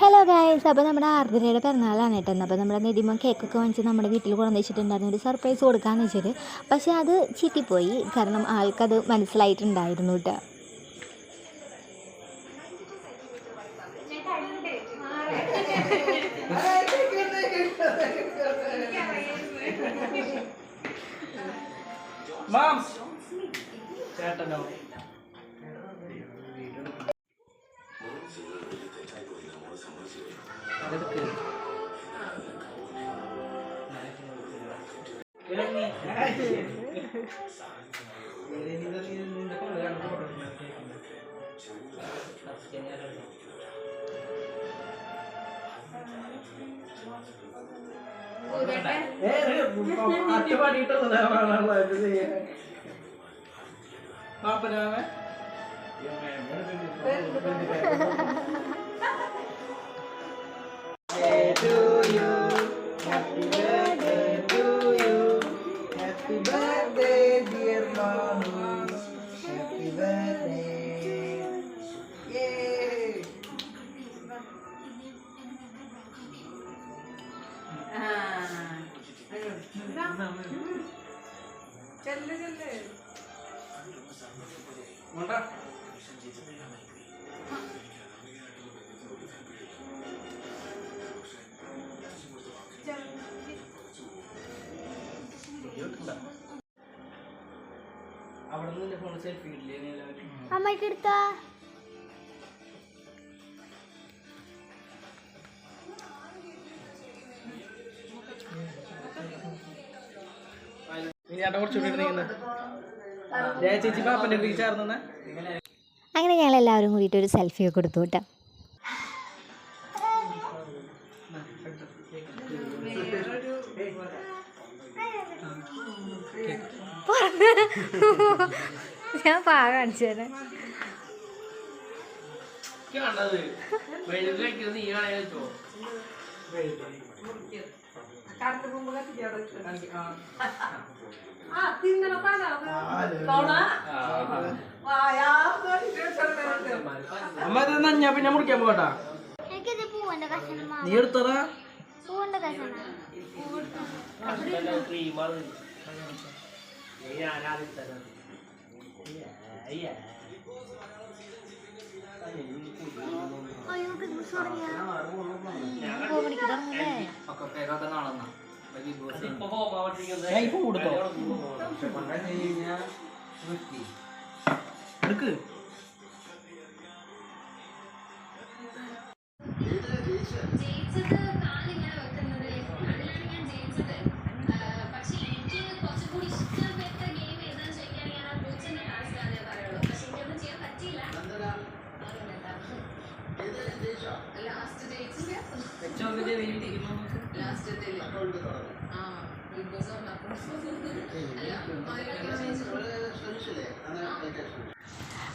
Hello guys അപ്പോൾ നമ്മുടെ ആർദ്രയുടെ പിറന്നാളാണ് കേട്ടോ. അപ്പോൾ നമ്മുടെ നെതിമ കേക്കൊക്കെ വാങ്ങിച്ച് നമ്മുടെ വീട്ടിൽ കൊണ്ടു വെച്ചിട്ടുണ്ടായിരുന്നു. ഒരു സർപ്രൈസ് കൊടുക്കാമെന്ന് വെച്ചിട്ട് പക്ഷെ അത് ചീറ്റിപ്പോയി. കാരണം ആൾക്കത് മനസ്സിലായിട്ടുണ്ടായിരുന്നു കേട്ടോ. മാം പാടിയിട്ടതാ വേണമല്ലോ, ഇത് ചെയ്യാൻ. कहाँ पर है मैं चल चल അമ്മയ്ക്ക് എടുത്താ? ഇനി ചേട്ടൻ കുറച്ചുകൂടി നീങ്ങുന്നത് ചേച്ചി പാപ്പന്റെ അടുത്തേക്ക് ചേർന്നെ അങ്ങനെ ഞങ്ങൾ എല്ലാവരും കൂടിയിട്ട് ഒരു സെൽഫി ഒക്കെ കൊടുത്തു കേട്ടോ. ഞാൻ പാ കാണിച്ചു തരാം. കാണുന്നത് നീ കളയോ അമ്മ ഇത് ഞാൻ പിന്നെ മുറിക്കാൻ പോകട്ടാ. എനിക്കിത് പൂവന്റെ കഷണം നീ എടുത്തറാ പൂവന്റെ കഷണം. ക്രീമാണ് ഞാനാദ്യം ഇപ്പൊ പോകാൻ ഞാൻ ഇപ്പൊ കൊടുത്തോ? എടുക്ക്. ജയിച്ചത്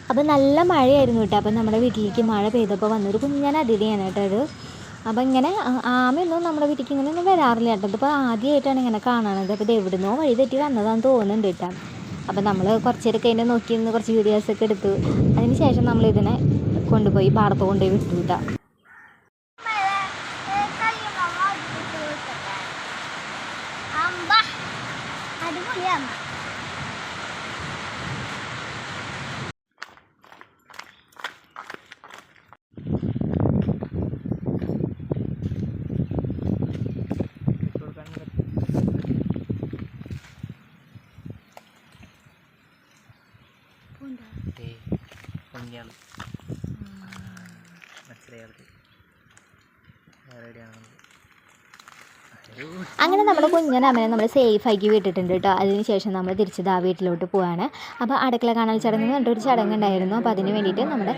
അപ്പോൾ നല്ല മഴയായിരുന്നു കേട്ടോ. അപ്പം നമ്മുടെ വീട്ടിലേക്ക് മഴ പെയ്തപ്പോൾ വന്നൊരു കുഞ്ഞൻ അതിഥിയാണ് കേട്ടോ അത് അപ്പം ഇങ്ങനെ ആമയൊന്നും നമ്മുടെ വീട്ടിലേക്ക് ഇങ്ങനെ ഒന്നും വരാറില്ല കേട്ടോ. അതിപ്പോൾ ആദ്യമായിട്ടാണ് ഇങ്ങനെ കാണുന്നത് അപ്പോൾ ഇത് എവിടുന്നോ വഴി തെറ്റി വന്നതാന്ന് തോന്നുന്നുണ്ട് കേട്ടോ. അപ്പം നമ്മൾ കുറച്ച് നേരമൊക്കെ കഴിഞ്ഞ് നോക്കി നിന്ന് കുറച്ച് വീഡിയോസൊക്കെ എടുത്തു. അതിന് ശേഷം നമ്മൾ ഇതിനെ കൊണ്ടുപോയി പാടത്ത് കൊണ്ടുപോയി വിട്ടു കേട്ടോ. മനസ്സിലായത് അങ്ങനെ നമ്മുടെ കുഞ്ഞിനെ അമ്മനെ നമ്മൾ സേഫ് ആക്കി വിട്ടിട്ടുണ്ട് കേട്ടോ അതിന് ശേഷം നമ്മൾ തിരിച്ചത് ആ വീട്ടിലോട്ട് പോവാണ്. അപ്പോൾ അടുക്കള കാണൽ ചടങ്ങ് എന്ന് പറഞ്ഞിട്ടൊരു ചടങ്ങ് ഉണ്ടായിരുന്നു. അപ്പോൾ അതിന് വേണ്ടിയിട്ട് നമ്മുടെ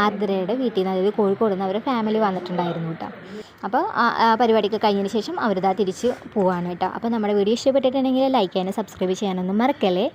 ആർദ്രയുടെ വീട്ടിൽ നിന്ന് അതായത് കോഴിക്കോട് നിന്ന് അവരുടെ ഫാമിലി വന്നിട്ടുണ്ടായിരുന്നു കേട്ടോ അപ്പോൾ പരിപാടിക്ക് കഴിഞ്ഞതിന് ശേഷം അവരിതാ തിരിച്ച് പോവാണ് കേട്ടോ അപ്പോൾ നമ്മുടെ വീഡിയോ ഇഷ്ടപ്പെട്ടിട്ടുണ്ടെങ്കിൽ ലൈക്ക് ചെയ്യാനും സബ്സ്ക്രൈബ് ചെയ്യാനൊന്നും മറക്കല്ലേ?